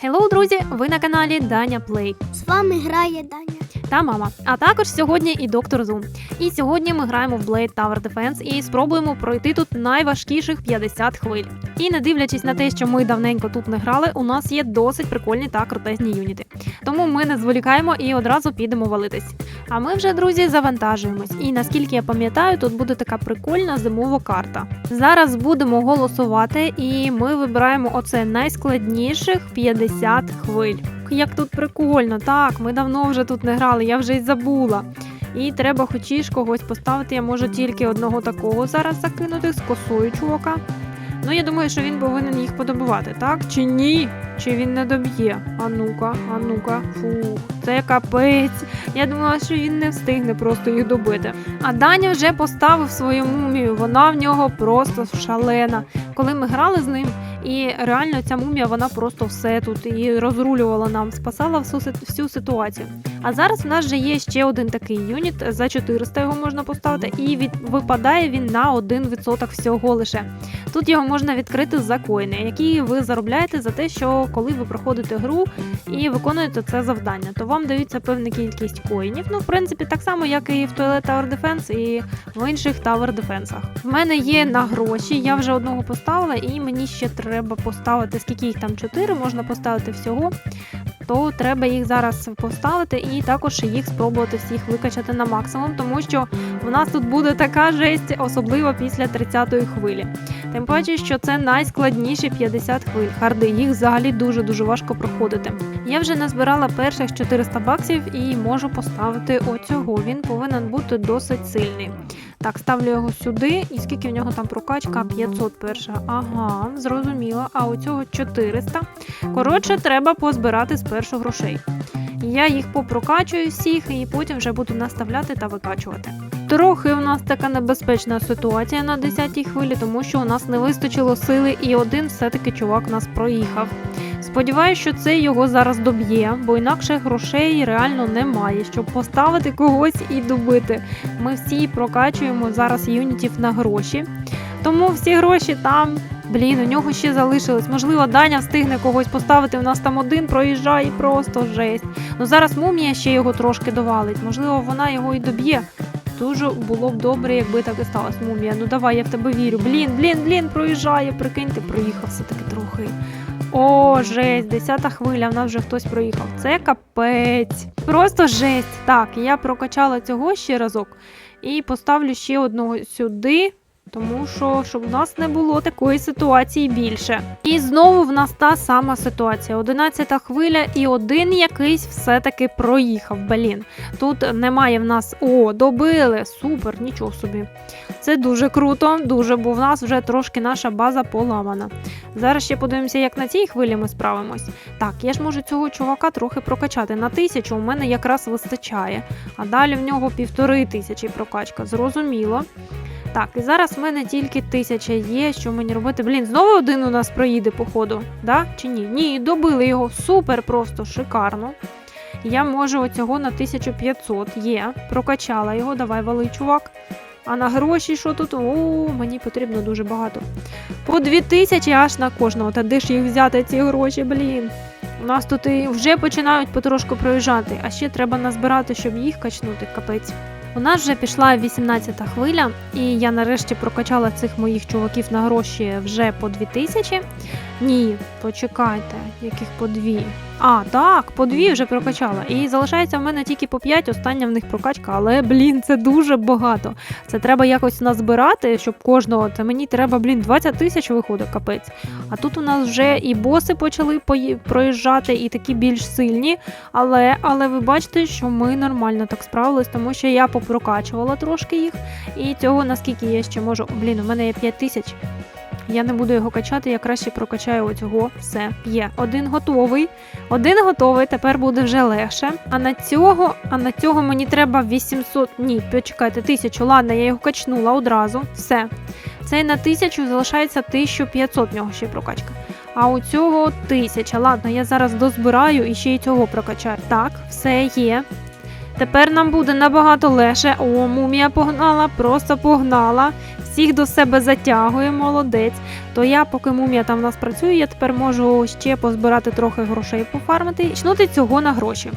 Хеллоу, друзі! Ви на каналі Даня Плей З вами грає Даня. та мама. А також сьогодні і доктор Зум. І сьогодні ми граємо в Blade Tower Defense і спробуємо пройти тут найважкіших 50 хвиль. І не дивлячись на те, що ми давненько тут не грали, у нас є досить прикольні та крутезні юніти. Тому ми не зволікаємо і одразу підемо валитись. А ми вже, друзі, завантажуємось. І наскільки я пам'ятаю, тут буде така прикольна зимова карта. Зараз будемо голосувати, і ми вибираємо оце найскладніших 50 хвиль. Як тут прикольно, так, ми давно вже тут не грали, я вже й забула. І треба хочеш когось поставити. Я можу тільки одного такого зараз закинути з косою чувака. Ну, я думаю, що він повинен їх подобувати, так? Чи ні? Чи він не доб'є? А ну-ка, а ну-ка, фух, це капець. Я думала, що він не встигне просто їх добити. А Даня вже поставив свою мумію. Вона в нього просто шалена. Коли ми грали з ним, і реально ця мумія вона просто все тут і розрулювала нам, спасала всю, всю ситуацію. А зараз в нас вже є ще один такий юніт. За 400 його можна поставити, і від випадає він на 1% всього лише. Тут його можна відкрити за коїни, які ви заробляєте за те, що коли ви проходите гру і виконуєте це завдання, то вам даються певна кількість коїнів. Ну, в принципі, так само, як і в Toilet Tower Defense і в інших Tower Defense. В мене є на гроші, я вже одного поставила, і мені ще треба поставити, скільки їх там 4, можна поставити всього. То треба їх зараз поставити і також їх спробувати всіх викачати на максимум, тому що в нас тут буде така жесть, особливо після 30-ї хвилі. Тим паче, що це найскладніші 50 хвиль. Харди їх взагалі дуже дуже важко проходити. Я вже назбирала перших 400 баксів і можу поставити оцього. Він повинен бути досить сильний. Так, ставлю його сюди, і скільки в нього там прокачка? 500 перша. Ага, зрозуміло. А у цього 400. Коротше, треба позбирати спершу грошей. Я їх попрокачую всіх і потім вже буду наставляти та викачувати. Трохи у нас така небезпечна ситуація на 10-й хвилі, тому що у нас не вистачило сили, і один все-таки чувак нас проїхав. Сподіваюсь, що це його зараз доб'є, бо інакше грошей реально немає, щоб поставити когось і добити. Ми всі прокачуємо зараз юнітів на гроші. Тому всі гроші там. Блін, у нього ще залишилось. Можливо, Даня встигне когось поставити. У нас там один проїжджає просто жесть. Ну зараз мумія ще його трошки довалить. Можливо, вона його і доб'є. Дуже було б добре, якби так і сталося. Мумія. Ну давай, я в тебе вірю. Блін, блін, блін, проїжджає. Прикинь, ти проїхав все-таки трохи. О, жесть, десята хвиля, в нас вже хтось проїхав. Це капець. Просто жесть. Так, я прокачала цього ще разок і поставлю ще одного сюди. Тому що щоб у нас не було такої ситуації більше. І знову в нас та сама ситуація. Одинадцята хвиля, і один якийсь все-таки проїхав. Блін. Тут немає в нас. О, добили! Супер, нічого собі. Це дуже круто, дуже, бо в нас вже трошки наша база поламана. Зараз ще подивимося, як на цій хвилі ми справимось. Так, я ж можу цього чувака трохи прокачати. На тисячу у мене якраз вистачає. А далі в нього півтори тисячі прокачка. Зрозуміло. Так, і зараз в мене тільки тисяча є. Що мені робити? Блін, знову один у нас проїде, походу. Да? Чи ні? Ні, добили його. Супер, просто шикарно. Я можу оцього на 1500. Є. Прокачала його. Давай вали, чувак. А на гроші що тут? О, мені потрібно дуже багато. По 2000 аж на кожного. Та де ж їх взяти ці гроші, блін. У нас тут і вже починають потрошку проїжджати, а ще треба назбирати, щоб їх качнути, капець. У нас вже пішла 18-та хвиля, і я нарешті прокачала цих моїх чуваків на гроші вже по 2000. Ні, почекайте, яких по дві. А, так, по дві вже прокачала. І залишається в мене тільки по 5, остання в них прокачка, але блін, це дуже багато. Це треба якось назбирати, щоб кожного. Це мені треба, блін, 20 тисяч виходить, капець. А тут у нас вже і боси почали проїжджати, і такі більш сильні. Але, але ви бачите, що ми нормально так справились, тому що я попрокачувала трошки їх. І цього наскільки я ще можу. Блін, у мене є 5 тисяч. Я не буду його качати, я краще прокачаю оцього. Все, є. Один готовий. Один готовий, тепер буде вже легше. А на цього, а на цього мені треба 800. Ні, почекайте, 1000. Ладно, я його качнула одразу. Все. Цей на 1000 залишається 1500 в нього ще прокачка. А у цього 1000. Ладно, я зараз дозбираю і ще й цього прокачаю. Так, все є. Тепер нам буде набагато легше. О, мумія погнала, просто погнала. Всі всіх до себе затягує, молодець. То я, поки мумія там в нас працює, я тепер можу ще позбирати трохи грошей пофармити і чнути цього на гроші.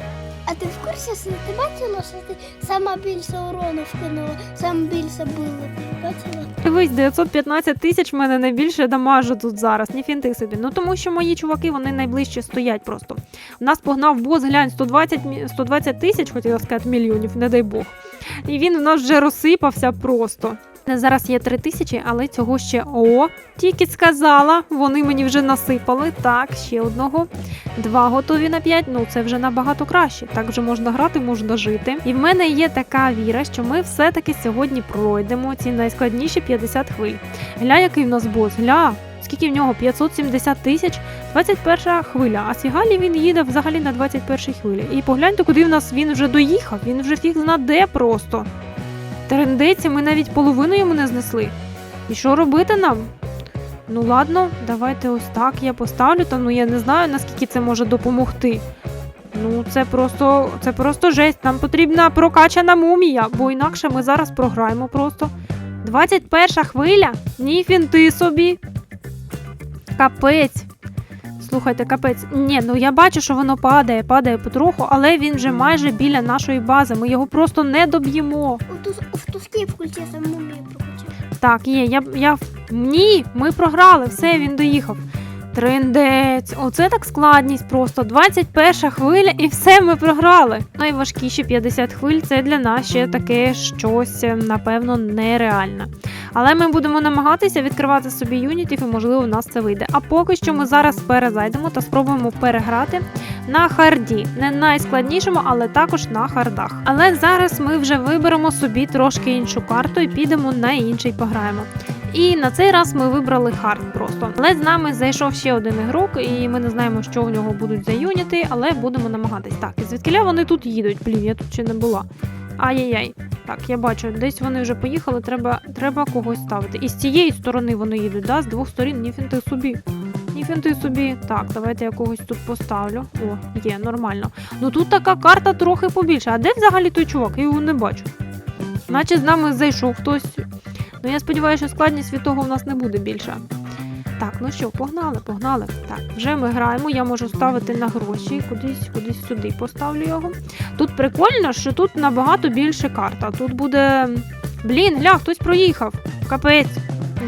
А ти в курсі, що ти бачила, що ти сама більше урону вкинула, сам більше била. Бачила? Дивись, 915 тисяч в мене найбільше дамажу тут зараз. Ні фінти собі. Ну тому що мої чуваки вони найближче стоять просто. У нас погнав бос, глянь, 120, мі- 120 тисяч, хотіла сказати, мільйонів, не дай Бог. І він у нас вже розсипався просто. Зараз є 3 тисячі, але цього ще о, тільки сказала. Вони мені вже насипали. Так, ще одного. Два готові на 5, ну це вже набагато краще. Так вже можна грати, можна жити. І в мене є така віра, що ми все-таки сьогодні пройдемо ці найскладніші 50 хвиль. Гля, який в нас бос, гля. Скільки в нього? 570 тисяч, 21 хвиля. А Сігалі він їде взагалі на 21 хвилі. І погляньте, куди в нас він вже доїхав. Він вже фіг зна де просто. Трендеці, ми навіть половину йому не знесли. І що робити нам? Ну ладно, давайте ось так я поставлю, та ну я не знаю, наскільки це може допомогти. Ну, це просто, це просто жесть. Нам потрібна прокачана мумія, бо інакше ми зараз програємо просто. 21 хвиля? Ні, фінти собі. Капець. Слухайте, капець. Ні, ну я бачу, що воно падає, падає потроху, але він вже майже біля нашої бази. Ми його просто не доб'ємо. Тускі включи сам мумію прокачав. Так, є, я, я... Ні, ми програли, все, він доїхав. Трендець, оце так складність просто. 21 хвиля і все, ми програли. Найважкіші 50 хвиль це для нас ще таке щось, е, напевно, нереальне. Але ми будемо намагатися відкривати собі юнітів і, можливо, в нас це вийде. А поки що ми зараз перезайдемо та спробуємо переграти на харді. Не найскладнішому, але також на хардах. Але зараз ми вже виберемо собі трошки іншу карту і підемо на інший пограємо. І на цей раз ми вибрали хард просто. Але з нами зайшов ще один ігрок, і ми не знаємо, що у нього будуть за юніти, але будемо намагатись. Так, і звідкиля вони тут їдуть? Блін, я тут ще не була. Ай-яй-яй. Так, я бачу, десь вони вже поїхали, треба, треба когось ставити. І з цієї сторони вони їдуть, да? з двох сторін, ні фінти собі. Ні фінти собі. Так, давайте я когось тут поставлю. О, є, нормально. Ну тут така карта трохи побільше. А де взагалі той чувак? Я його не бачу. Наче з нами зайшов хтось. Ну я сподіваюся, що складність від того в нас не буде більша. Так, ну що, погнали, погнали. Так, вже ми граємо, я можу ставити на гроші, кудись, кудись сюди поставлю його. Тут прикольно, що тут набагато більше карта. Тут буде. Блін, гля, хтось проїхав. Капець.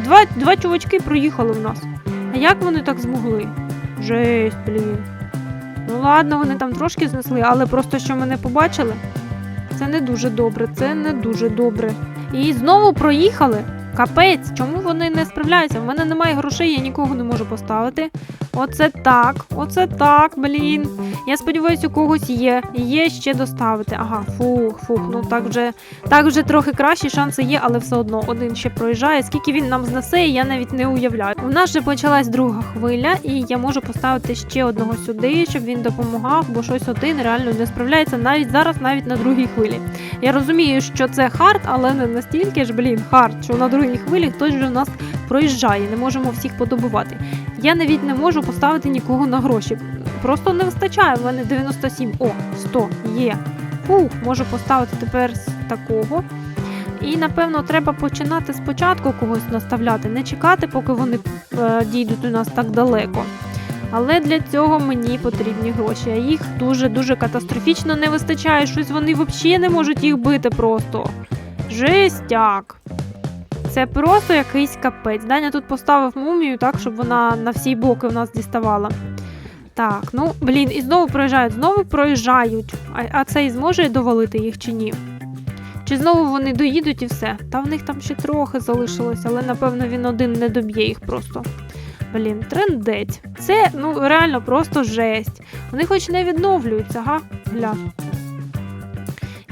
Два, два чувачки проїхали в нас. Як вони так змогли? Жесть, блін. Ну ладно, вони там трошки знесли, але просто що мене побачили. Це не дуже добре, це не дуже добре. І знову проїхали. Капець, чому вони не справляються? У мене немає грошей, я нікого не можу поставити. Оце так, оце так, блін. Я сподіваюся, у когось є. Є ще доставити. Ага, фух, фух. Ну так вже так вже трохи кращі шанси є, але все одно один ще проїжджає. Скільки він нам знесе, я навіть не уявляю. У нас вже почалась друга хвиля, і я можу поставити ще одного сюди, щоб він допомагав, бо щось один реально не справляється навіть зараз, навіть на другій хвилі. Я розумію, що це хард, але не настільки ж, блін, хард, що на другій хвилі хтось вже в нас проїжджає, не можемо всіх подобувати. Я навіть не можу поставити нікого на гроші. Просто не вистачає. В мене 97. О, 100 є. Фух, можу поставити тепер з такого. І напевно треба починати спочатку когось наставляти, не чекати, поки вони е, дійдуть у нас так далеко. Але для цього мені потрібні гроші. А їх дуже дуже катастрофічно не вистачає. Щось вони взагалі не можуть їх бити просто. Жестяк. Це просто якийсь капець. Даня тут поставив мумію так, щоб вона на всі боки в нас діставала. Так, ну блін, і знову проїжджають, знову проїжджають. А, а цей зможе довалити їх чи ні? Чи знову вони доїдуть і все? Та в них там ще трохи залишилось, але напевно він один не доб'є їх просто. Блін, трендець. Це ну реально просто жесть. Вони хоч не відновлюються, га? Гля.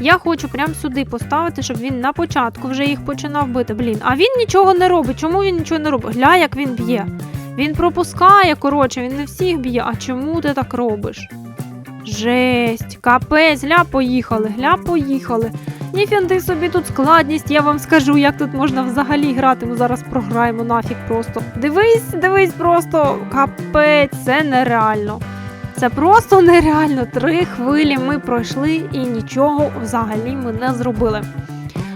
Я хочу прямо сюди поставити, щоб він на початку вже їх починав бити. Блін, а він нічого не робить. Чому він нічого не робить? Гля, як він б'є. Він пропускає, коротше, він не всіх б'є. А чому ти так робиш? Жесть, капець, гля, поїхали, гля, поїхали. Ніфін собі тут складність, я вам скажу, як тут можна взагалі грати. Ми зараз програємо нафіг просто. Дивись, дивись, просто капець, це нереально. Це просто нереально. Три хвилі ми пройшли і нічого взагалі ми не зробили.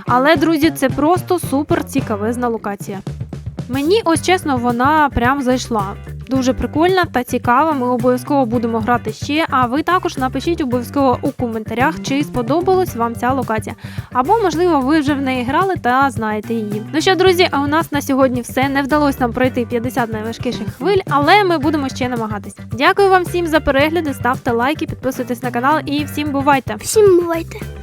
Але, друзі, це просто супер цікавизна локація. Мені, ось чесно, вона прям зайшла. Дуже прикольна та цікава. Ми обов'язково будемо грати ще. А ви також напишіть обов'язково у коментарях, чи сподобалась вам ця локація. Або, можливо, ви вже в неї грали та знаєте її. Ну що, друзі, а у нас на сьогодні все. Не вдалося нам пройти 50 найважкіших хвиль, але ми будемо ще намагатись. Дякую вам всім за перегляди, ставте лайки, підписуйтесь на канал і всім бувайте! Всім бувайте.